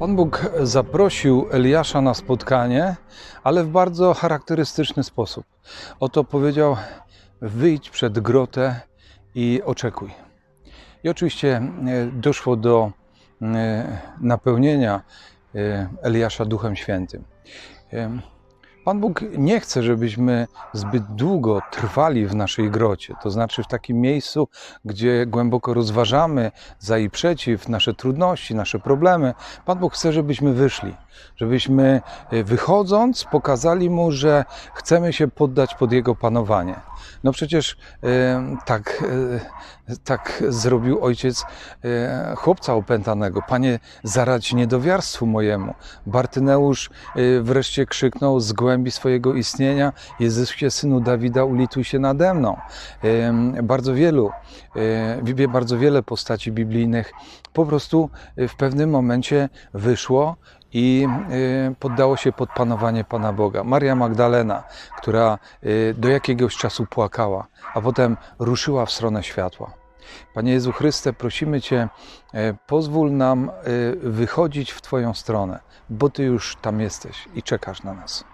Pan Bóg zaprosił Eliasza na spotkanie, ale w bardzo charakterystyczny sposób. Oto powiedział: Wyjdź przed grotę i oczekuj. I oczywiście e, doszło do e, napełnienia e, Eliasza Duchem Świętym. Pan Bóg nie chce, żebyśmy zbyt długo trwali w naszej grocie, to znaczy w takim miejscu, gdzie głęboko rozważamy za i przeciw, nasze trudności, nasze problemy. Pan Bóg chce, żebyśmy wyszli, żebyśmy e, wychodząc pokazali Mu, że chcemy się poddać pod Jego panowanie. No przecież e, tak, e, tak zrobił ojciec e, chłopca opętanego. Panie, zaradź niedowiarstwu mojemu. Bartyneusz e, wreszcie krzyknął z głębi swojego istnienia: Jezusie, synu Dawida, ulituj się nade mną. Bardzo wielu, e, bardzo wiele postaci biblijnych po prostu w pewnym momencie wyszło i e, poddało się pod panowanie Pana Boga. Maria Magdalena, która e, do jakiegoś czasu płakała, a potem ruszyła w stronę światła. Panie Jezu Chryste, prosimy Cię, e, pozwól nam e, wychodzić w Twoją stronę, bo Ty już tam jesteś i czekasz na nas.